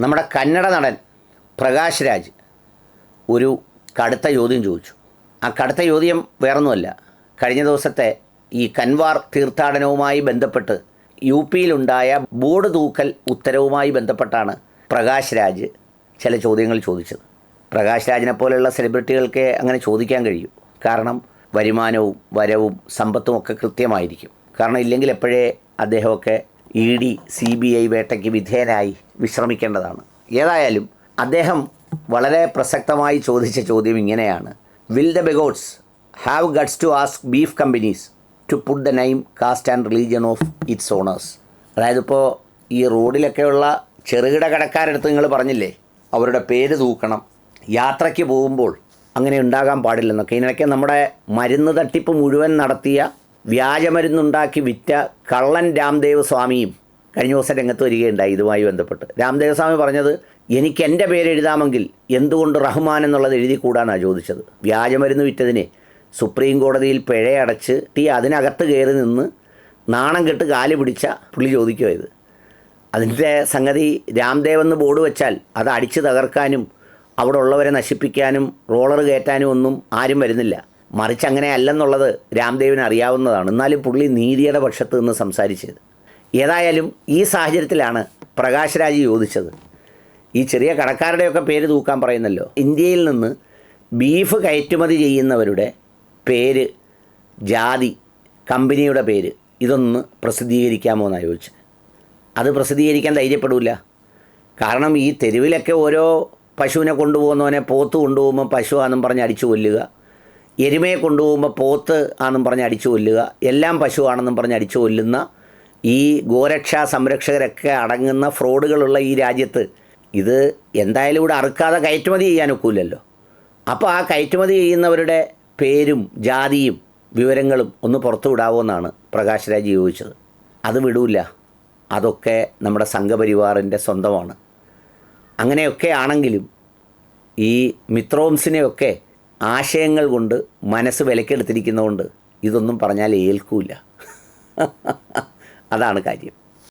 നമ്മുടെ കന്നഡ നടൻ പ്രകാശ് രാജ് ഒരു കടുത്ത ചോദ്യം ചോദിച്ചു. ആ കടുത്ത ചോദ്യം വേറൊന്നുമല്ല. കഴിഞ്ഞ ദിവസത്തെ ഈ കൻവാർ തീർത്ഥാടനവുമായി ബന്ധപ്പെട്ട് യു പിയിലുണ്ടായ ബോർഡ് തൂക്കൽ ഉത്തരവുമായി ബന്ധപ്പെട്ടാണ് പ്രകാശ് രാജ് ചില ചോദ്യങ്ങൾ ചോദിച്ചത്. പ്രകാശ് രാജിനെ പോലെയുള്ള സെലിബ്രിറ്റികൾക്ക് അങ്ങനെ ചോദിക്കാൻ കഴിയും. കാരണം വരുമാനവും വരവും സമ്പത്തും ഒക്കെ കൃത്യമായിരിക്കും. കാരണം ഇല്ലെങ്കിൽ എപ്പോഴേ അദ്ദേഹമൊക്കെ E D C B I വേട്ടയ്ക്ക് വിധേയനായി വിശ്രമിക്കേണ്ടതാണ്. ഏതായാലും അദ്ദേഹം വളരെ പ്രസക്തമായി ചോദിച്ച ചോദ്യം ഇങ്ങനെയാണ്. Will the bigots have guts to ask beef companies to put the name caste and religion of its owners അതായത് ഇപ്പോൾ ഈ റോഡിലൊക്കെയുള്ള ചെറുകിട കടക്കാരടുത്ത് നിങ്ങൾ പറഞ്ഞില്ലേ അവരുടെ പേര് തൂക്കണം യാത്രയ്ക്ക് പോകുമ്പോൾ അങ്ങനെ ഉണ്ടാകാൻ പാടില്ലെന്നൊക്കെ. ഇതിനൊക്കെ നമ്മുടെ മരുന്ന് തട്ടിപ്പ് മുഴുവൻ നടത്തിയ വ്യാജമരുന്നുണ്ടാക്കി വിറ്റ കള്ളൻ രാംദേവ് സ്വാമിയും കഴിഞ്ഞ ദിവസം രംഗത്ത് വരികയുണ്ടായി. ഇതുമായി ബന്ധപ്പെട്ട്. രാംദേവ് സ്വാമി പറഞ്ഞത് എനിക്ക് എന്റെ പേര് എഴുതാമെങ്കിൽ എന്തുകൊണ്ട് റഹ്മാൻ എന്നുള്ളത് എഴുതിക്കൂടാന്നാണ് ചോദിച്ചത്. വ്യാജമരുന്ന് വിറ്റതിനെ സുപ്രീം കോടതിയിൽ പിഴയടച്ച് ടീ അതിനകത്ത് കയറി നിന്ന് നാണം കെട്ട് കാൽ പിടിച്ച പുള്ളി ചോദിക്കുമായത് അതിന്റെ സംഗതി രാംദേവ് എന്ന് ബോർഡ് വെച്ചാൽ അത് അടിച്ചു തകർക്കാനും അവിടെ ഉള്ളവരെ നശിപ്പിക്കാനും റോളർ കയറ്റാനും ഒന്നും ആരും വരുന്നില്ല. മറിച്ച് അങ്ങനെ അല്ലെന്നുള്ളത് രാംദേവിന് അറിയാവുന്നതാണ്. എന്നാലും പുള്ളി നീതിയുടെ പക്ഷത്ത് നിന്ന് സംസാരിച്ചത്. ഏതായാലും ഈ സാഹചര്യത്തിലാണ് പ്രകാശ് രാജ് ഈ ചെറിയ കടക്കാരുടെയൊക്കെ പേര് തൂക്കാൻ പറയുന്നല്ലോ. ഇന്ത്യയിൽ നിന്ന് ബീഫ് കയറ്റുമതി ചെയ്യുന്നവരുടെ പേര് ജാതി കമ്പനിയുടെ പേര് ഇതൊന്ന് പ്രസിദ്ധീകരിക്കാമോ എന്നാണ് ചോദിച്ചത്. അത് പ്രസിദ്ധീകരിക്കാൻ ധൈര്യപ്പെടില്ല കാരണം ഈ തെരുവിലൊക്കെ ഓരോ പശുവിനെ കൊണ്ടുപോകുന്നവനെ പോത്ത് കൊണ്ടുപോകുമ്പോൾ പശു ആണെന്നും പറഞ്ഞ് അടിച്ചു കൊല്ലുക. എരുമയെ കൊണ്ടുപോകുമ്പോൾ പോത്ത് ആണെന്നും പറഞ്ഞ് അടിച്ചു കൊല്ലുക എല്ലാം പശു ആണെന്നും പറഞ്ഞ് അടിച്ചു കൊല്ലുന്ന ഈ ഗോരക്ഷാ സംരക്ഷകരൊക്കെ അടങ്ങുന്ന ഫ്രോഡുകളുള്ള ഈ രാജ്യത്ത് ഇത് എന്തായാലും ഇവിടെ അറുക്കാതെ കയറ്റുമതി ചെയ്യാൻ ഒക്കില്ലല്ലോ. അപ്പോൾ ആ കയറ്റുമതി ചെയ്യുന്നവരുടെ പേരും ജാതിയും വിവരങ്ങളും ഒന്ന് പുറത്തു വിടാവോന്നാണ് പ്രകാശ് രാജ് ചോദിച്ചത്. അത് വിടൂല. അതൊക്കെ നമ്മുടെ സംഘപരിവാറിന്റെ സ്വന്തമാണ്. അങ്ങനെയൊക്കെ ആണെങ്കിലും ഈ മിത്രോംസിനെയൊക്കെ ആശയങ്ങൾ കൊണ്ട് മനസ്സ് വിലക്കെടുത്തിരിക്കുന്നതുകൊണ്ട് ഇതൊന്നും പറഞ്ഞാൽ ഏൽക്കൂല. അതാണ് കാര്യം.